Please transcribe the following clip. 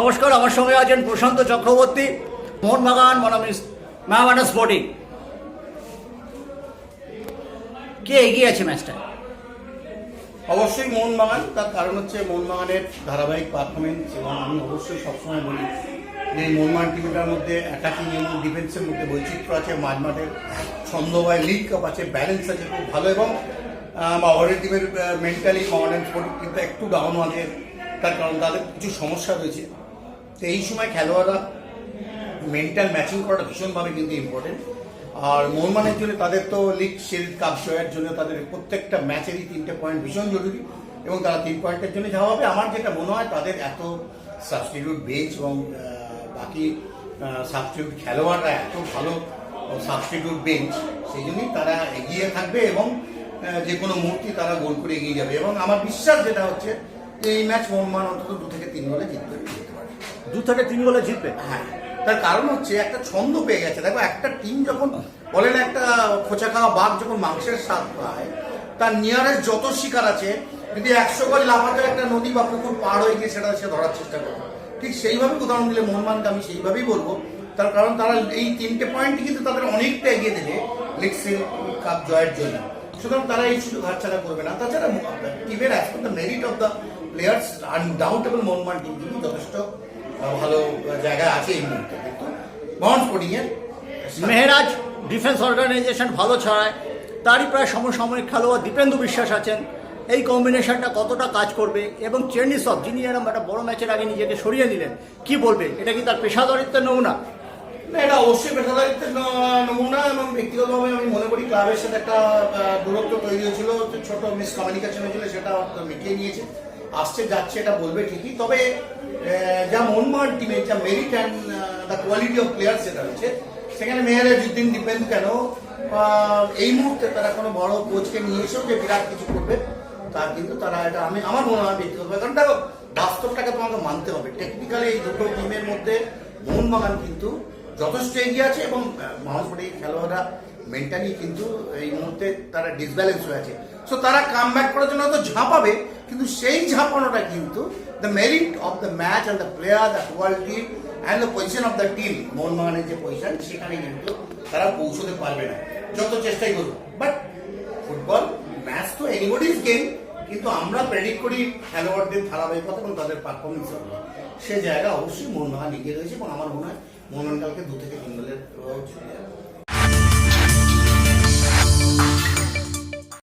নমস্কার, আমার সঙ্গে আছেন প্রশান্ত চক্রবর্তী, মোহনবাগান মনামিস ম্যামানা স্পোর্টিং কে এগিয়ে আছে ম্যাচটা অবশ্যই মোহনবাগান, তার কারণ হচ্ছে মোহনবাগানের ধারাবাহিক পারফরমেন্স এবং আমি অবশ্যই সবসময় বলি যে এই মোহনবাগান টিমটার মধ্যে অ্যাটাকিং এবং ডিফেন্সের মধ্যে বৈচিত্র্য আছে, মাঝ মাঝমাঠের ছন্দময় লিগ কাপ আছে ব্যালেন্স আছে খুব ভালো, এবং মাওয়ারের টিমের মেন্টালি স্পোর্টিং কিন্তু একটু ডাউন আছে, তার কারণ তাদের কিছু সমস্যা রয়েছে। তো এই সময় খেলোয়াড়রা মেন্টাল ম্যাচিং করাটা ভীষণভাবে কিন্তু ইম্পর্টেন্ট আর মোহনমানের জন্য তাদের তো লিগ সিরিজ কাপ জয়ের জন্য তাদের প্রত্যেকটা ম্যাচেরই তিনটে পয়েন্ট ভীষণ জরুরি এবং তারা তিন পয়েন্টের জন্য যাওয়া হবে। আমার যেটা মনে হয়, তাদের এত সাবস্টিটিউট বেঞ্চ এবং বাকি সাবস্টিটিউট খেলোয়াড়রা এত ভালো সাবস্টিটিউট বেঞ্চ সেই জন্যই তারা এগিয়ে থাকবে এবং যে কোনো মুহূর্তে তারা গোল করে এগিয়ে যাবে। এবং আমার বিশ্বাস যেটা হচ্ছে যে এই ম্যাচ মোহনমান অন্তত দু থেকে তিন গোলে জিতবে। দু থেকে তিন গোলে জিতবে। তার কারণ হচ্ছে একটা ছন্দ পেয়ে গেছে। দেখো, একটা টিম যখন বলে না, একটা খোঁচা খাওয়া বাঘ যখন মাংসের স্বাদ পায়, তার নিয়ারেস্ট যত শিকার আছে, যদি একশো গজ লাফাতে একটা নদী বা পুকুর পার হয়ে গিয়ে সেটা সে ধরার চেষ্টা করে ঠিক সেইভাবে উদাহরণ দিলে মোহনবানকে আমি সেইভাবেই বলব। তার কারণ তারা এই তিনটে পয়েন্টই কিন্তু তাদের অনেকটা এগিয়ে দেবে লিগ কাপ জয়ের জন্য। সুতরাং তারা এই সুযোগ হাতছাড়া করবে না। তাছাড়া টিমের as the merit of the players undoubtable Mohun Bagan team কিন্তু যথেষ্ট ভালো জায়গায় আছে এই মুহূর্তে কিন্তু মেহেরাজ ডিফেন্স অর্গানাইজেশন ভালো ছড়ায়। তারই প্রায় সমসাময়িক খেলোয়াড় দীপেন্দু বিশ্বাস আছেন। এই কম্বিনেশনটা কতটা কাজ করবে এবং চেন্ডিসব যিনি এরকম একটা বড় ম্যাচের আগে নিজেকে সরিয়ে নিলেন কি বলবে? এটা কি তার পেশাদারিত্বের নমুনা? না, এটা অবশ্যই পেশাদারিত্বের নমুনা এবং ব্যক্তিগতভাবে আমি মনে করি ক্লাবের সাথে একটা দূরত্ব তৈরি হয়েছিল। ছোট মিস কমিউনিকেশন হয়েছিল সেটা মিটিয়ে নিয়েছে। আসছে যাচ্ছে এটা বলবে ঠিকই, তবে যা মনমোহন টিমের যা merit and the quality of players যেটা রয়েছে, সেখানে মেয়ারের যুদ্দিন ডিপেন্ড কেন? এই মুহূর্তে তারা কোনো বড় কোচকে নিয়ে এসেও যে বিরাট কিছু করবে তার কিন্তু তারা এটা আমি, আমার মনে হয় ব্যক্তিগতভাবে কারণ দেখো, বাস্তবটাকে তোমাকে মানতে হবে। টেকনিক্যালি এই দুটো টিমের মধ্যে মোহনবাগান কিন্তু যথেষ্ট এগিয়ে আছে এবং মহাসপটি খেলোয়াড়রা মেন্টালি কিন্তু এই মুহূর্তে তারা ডিসব্যালেন্স হয়ে আছে। সো তারা কাম ব্যাক করার জন্য হয়তো ঝাঁপাবে কিন্তু সেই ঝাঁপানোটা কিন্তু the merit of the match and the player the quality and the position of the team মোহনবাগানের যে পজিশন সেখানে কিন্তু তারা পৌঁছতে পারবে না। যত চেষ্টাই করুক। বাট ফুটবল ম্যাচ তো এনিবডিজ গেম কিন্তু আমরা প্রেডিক্ট করি খেলোয়াড়দের ধারাবাহিকতা এবং তাদের পারফরমেন্স সে জায়গা অবশ্যই মোহনবাগান এগিয়ে রয়েছে এবং আমার মনে হয় মোহনবাগান কালকে দু থেকে তিন গোলের